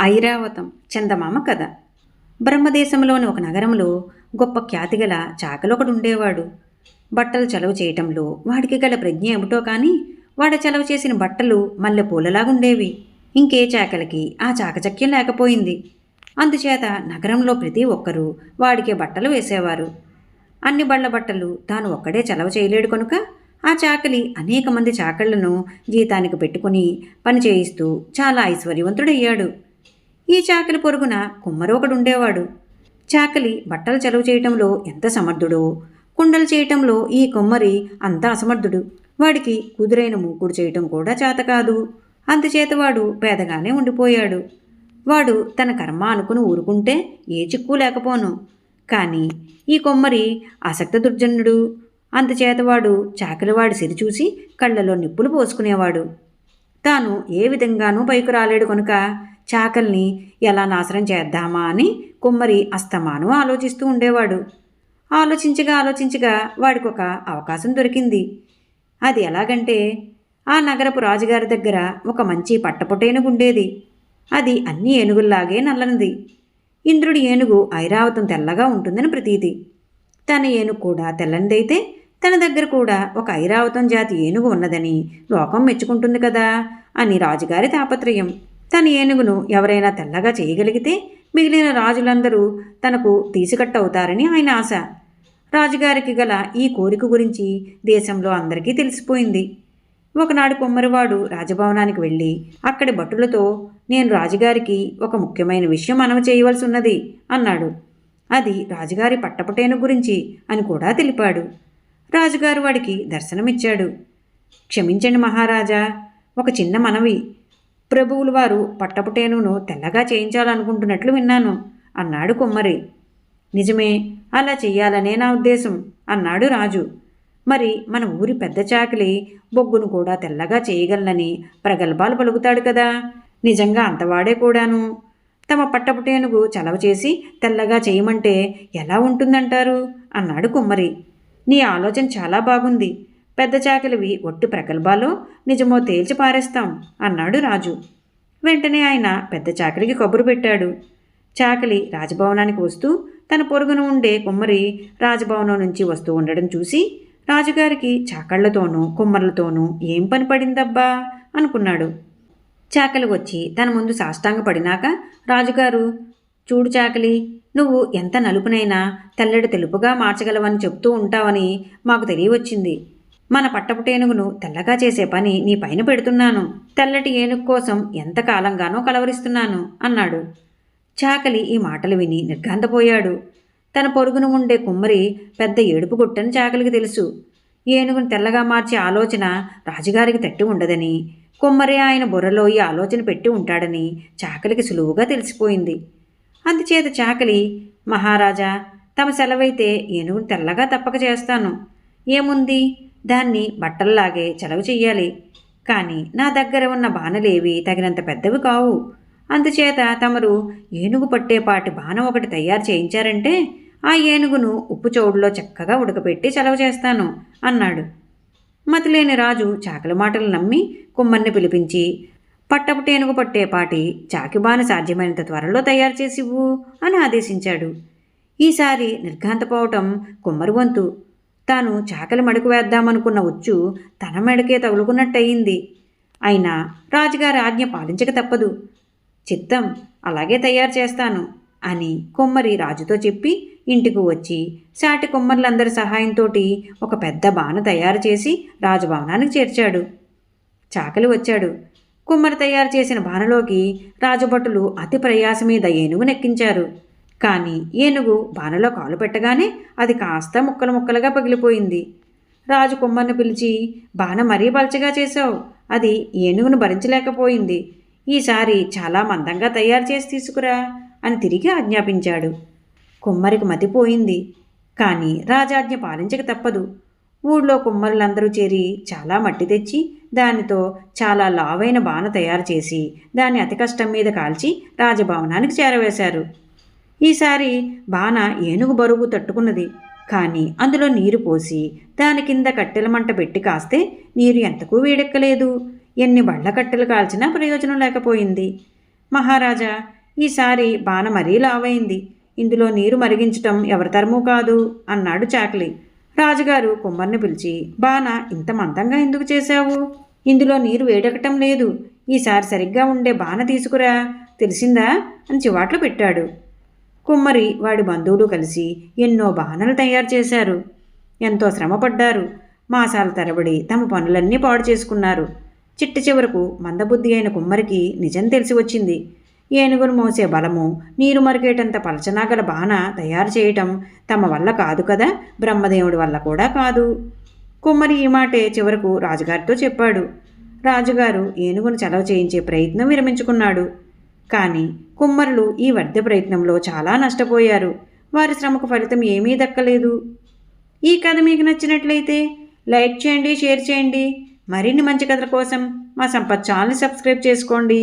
ఐరావతం చందమామ కథ. బ్రహ్మదేశంలోని ఒక నగరంలో గొప్ప ఖ్యాతిగల చాకలొకడు ఉండేవాడు బట్టలు చలవ చేయటంలో వాడికి గల ప్రజ్ఞ ఏమిటో కానీ వాడు చలవ చేసిన బట్టలు మల్లె పూలలాగుండేవి ఇంకే చాకలకి ఆ చాకచక్యం లేకపోయింది. అందుచేత నగరంలో ప్రతి ఒక్కరూ వాడికే బట్టలు వేసేవారు. అన్ని బళ్ళ బట్టలు తాను ఒక్కడే చలవ చేయలేడు కనుక ఆ చాకలి అనేక మంది చాకళ్ళను జీతానికి పెట్టుకుని పని చేయిస్తూ చాలా ఐశ్వర్యవంతుడయ్యాడు. ఈ చాకలి పొరుగున కుమ్మరొకడుండేవాడు ఒకడు ఉండేవాడు. చాకలి బట్టలు చలువ చేయటంలో ఎంత సమర్థుడో కుండలు చేయటంలో ఈ కుమ్మరి అంత అసమర్థుడు. వాడికి కుదురైన మూకుడు చేయటం కూడా చేత కాదు. అందుచేత వాడు పేదగానే ఉండిపోయాడు. వాడు తన కర్మ అనుకుని ఊరుకుంటే ఏ చిక్కు లేకపోను. కానీ ఈ కొమ్మరి ఆసక్త దుర్జనుడు. అంతచేతవాడు చాకలివాడి సిరి చూసి కళ్ళలో నిప్పులు పోసుకునేవాడు. తాను ఏ విధంగానూ పైకి రాలేడు కనుక చాకల్ని ఎలా నాశనం చేద్దామా అని కుమ్మరి అస్తమానం ఆలోచిస్తూ ఉండేవాడు. ఆలోచించగా ఆలోచించగా వాడికి ఒక అవకాశం దొరికింది. అది ఎలాగంటే ఆ నగరపు రాజుగారి దగ్గర ఒక మంచి పట్టపుటేనుగు ఉండేది అది అన్ని ఏనుగుల్లాగే నల్లనిది. ఇంద్రుడి ఏనుగు ఐరావతం తెల్లగా ఉంటుందని ప్రతీతి. తన ఏనుగు కూడా తెల్లనిదైతే తన దగ్గర కూడా ఒక ఐరావతం జాతి ఏనుగు ఉన్నదని లోకం మెచ్చుకుంటుంది కదా అని రాజుగారి తాపత్రయం. తన ఏనుగును ఎవరైనా తెల్లగా చేయగలిగితే మిగిలిన రాజులందరూ తనకు తీసికట్టవుతారని ఆయన ఆశ. రాజుగారికి గల ఈ కోరిక గురించి దేశంలో అందరికీ తెలిసిపోయింది. ఒకనాడు కొమ్మరివాడు రాజభవనానికి వెళ్ళి అక్కడి భటులతో నేను రాజుగారికి ఒక ముఖ్యమైన విషయం మనవి చేయవలసి ఉన్నది అన్నాడు. అది రాజుగారి పట్టపటేను గురించి అని కూడా తెలిపాడు. రాజుగారు వాడికి దర్శనమిచ్చాడు. క్షమించండి మహారాజా ఒక చిన్న మనవి. ప్రభువులు వారు పట్టపుటేనును తెల్లగా చేయించాలనుకుంటున్నట్లు విన్నాను. అన్నాడు కుమ్మరి. నిజమే అలా చెయ్యాలనే నా ఉద్దేశం అన్నాడు రాజు. మరి మన ఊరి పెద్ద చాకిలి బొగ్గును కూడా తెల్లగా చేయగలనని ప్రగల్భాలు పలుకుతాడు కదా. నిజంగా అంతవాడే కూడాను. తమ పట్టపుటేనుగు చలవ చేసి తెల్లగా చేయమంటే ఎలా ఉంటుందంటారు? అన్నాడు కుమ్మరి. నీ ఆలోచన చాలా బాగుంది. పెద్ద చాకలివి ఒట్టి ప్రగల్భాలో నిజమో తేల్చి పారేస్తాం అన్నాడు రాజు. వెంటనే ఆయన పెద్ద చాకలికి కబురు పెట్టాడు. చాకలి రాజభవనానికి వస్తూ తన పొరుగున ఉండే కుమ్మరి రాజభవనం నుంచి వస్తూ ఉండడం చూసి రాజుగారికి చాకళ్ళతోనూ కుమ్మర్లతోనూ ఏం పని పడిందబ్బా అనుకున్నాడు. చాకలి వచ్చి తన ముందు సాష్టాంగ పడినాక రాజుగారు చూడు చాకలి నువ్వు ఎంత నలుపునైనా తెల్లడి తెలుపుగా మార్చగలవని చెప్తూ ఉంటావని మాకు తెలియవచ్చింది. మన పట్టపుటేనుగును తెల్లగా చేసే పని నీ పైన పెడుతున్నాను. తెల్లటి ఏనుగు కోసం ఎంత కాలంగానో కలవరిస్తున్నాను అన్నాడు. చాకలి ఈ మాటలు విని నిర్ఘాంతపోయాడు. తన పొరుగును ఉండే కుమ్మరి పెద్ద ఏడుపు గుట్టని చాకలికి తెలుసు. ఏనుగును తెల్లగా మార్చే ఆలోచన రాజుగారికి తట్టి ఉండదని కుమ్మరి ఆయన బుర్రలో ఈ ఆలోచన పెట్టి ఉంటాడని చాకలికి సులువుగా తెలిసిపోయింది. అందుచేత చాకలి మహారాజా తమ సెలవైతే ఏనుగును తెల్లగా తప్పక చేస్తాను. ఏముంది? దాన్ని బట్టల్లాగే చలవ చెయ్యాలి. కానీ నా దగ్గర ఉన్న బాణలేవి తగినంత పెద్దవి కావు. అందుచేత తమరు ఏనుగు పట్టేపాటి బాణం ఒకటి తయారు చేయించారంటే ఆ ఏనుగును ఉప్పు చౌడులో చక్కగా ఉడకపెట్టి చలవ చేస్తాను అన్నాడు. మతిలేని రాజు చాకలి మాటలు నమ్మి కుమ్మర్ని పిలిపించి పట్టపుటేనుగు పట్టేపాటి చాకిబాను సాధ్యమైనంత త్వరలో తయారు చేసివ్వు అని ఆదేశించాడు. ఈసారి నిర్ఘాంతపోవటం కుమ్మరి వంతు. తాను చాకలి మడుకు వేద్దామనుకున్న ఉచ్చు తన మెడకే తగులుకున్నట్టయింది. అయినా రాజుగారి ఆజ్ఞ పాలించక తప్పదు. చిత్తం అలాగే తయారు చేస్తాను అని కొమ్మరి రాజుతో చెప్పి ఇంటికి వచ్చి సాటి కొమ్మర్లందరి సహాయంతో ఒక పెద్ద బాణ తయారు చేసి రాజభవనానికి చేర్చాడు. చాకలి వచ్చాడు. కుమ్మరి తయారు చేసిన బాణలోకి రాజభటులు అతి ప్రయాస మీద ఏనుగు నెక్కించారు. కానీ ఏనుగు బాణలో కాలు పెట్టగానే అది కాస్త ముక్కలు ముక్కలుగా పగిలిపోయింది. రాజు కుమ్మర్ని పిలిచి బాణ మరీ బలచగా చేశావు. అది ఏనుగును భరించలేకపోయింది. ఈసారి చాలా మందంగా తయారు చేసి తీసుకురా అని తిరిగి ఆజ్ఞాపించాడు. కుమ్మరికి మతిపోయింది కానీ రాజాజ్ఞ పాలించక తప్పదు. ఊళ్ళో కుమ్మరులందరూ చేరి చాలా మట్టి తెచ్చి దానితో చాలా లావైన బాణ తయారు చేసి దాన్ని అతి కష్టం మీద కాల్చి రాజభవనానికి చేరవేశారు. ఈసారి బాణ ఏనుగు బరువు తట్టుకున్నది. కానీ అందులో నీరు పోసి దాని కింద కట్టెల మంట పెట్టి కాస్తే నీరు ఎంతకు వేడెక్కలేదు. ఎన్ని బళ్ళ కట్టెలు కాల్చినా ప్రయోజనం లేకపోయింది. మహారాజా ఈసారి బాణ మరీ లావైంది. ఇందులో నీరు మరిగించటం ఎవరి తరమూ కాదు అన్నాడు చాకలి. రాజుగారు కుమ్మర్ని పిలిచి బాణ ఇంత మందంగా ఎందుకు చేశావు? ఇందులో నీరు వేడెక్కటం లేదు. ఈసారి సరిగ్గా ఉండే బాణ తీసుకురా. తెలిసిందా? అని చివాట్లు పెట్టాడు. కుమ్మరి వాడి బంధువులు కలిసి ఎన్నో బాణలు తయారు చేశారు. ఎంతో శ్రమపడ్డారు. మాసాల తరబడి తమ పనులన్నీ పాడు చేసుకున్నారు. చిట్ట చివరకు మందబుద్ధి అయిన కుమ్మరికి నిజం తెలిసి వచ్చింది. ఏనుగును మోసే బలము నీరు మరిగేటంత పలచనాగల బాణ తయారు చేయటం తమ వల్ల కాదు కదా? బ్రహ్మదేవుడి వల్ల కూడా కాదు. కుమ్మరి ఈ మాటే చివరకు రాజుగారితో చెప్పాడు. రాజుగారు ఏనుగును చలవ చేయించే ప్రయత్నం విరమించుకున్నాడు. కానీ కుమ్మరులు ఈ వర్ధ ప్రయత్నంలో చాలా నష్టపోయారు. వారి శ్రమకు ఫలితం ఏమీ దక్కలేదు. ఈ కథ మీకు నచ్చినట్లయితే లైక్ చేయండి షేర్ చేయండి. మరిన్ని మంచి కథల కోసం మా సంపత్ ఛానల్ని సబ్స్క్రైబ్ చేసుకోండి.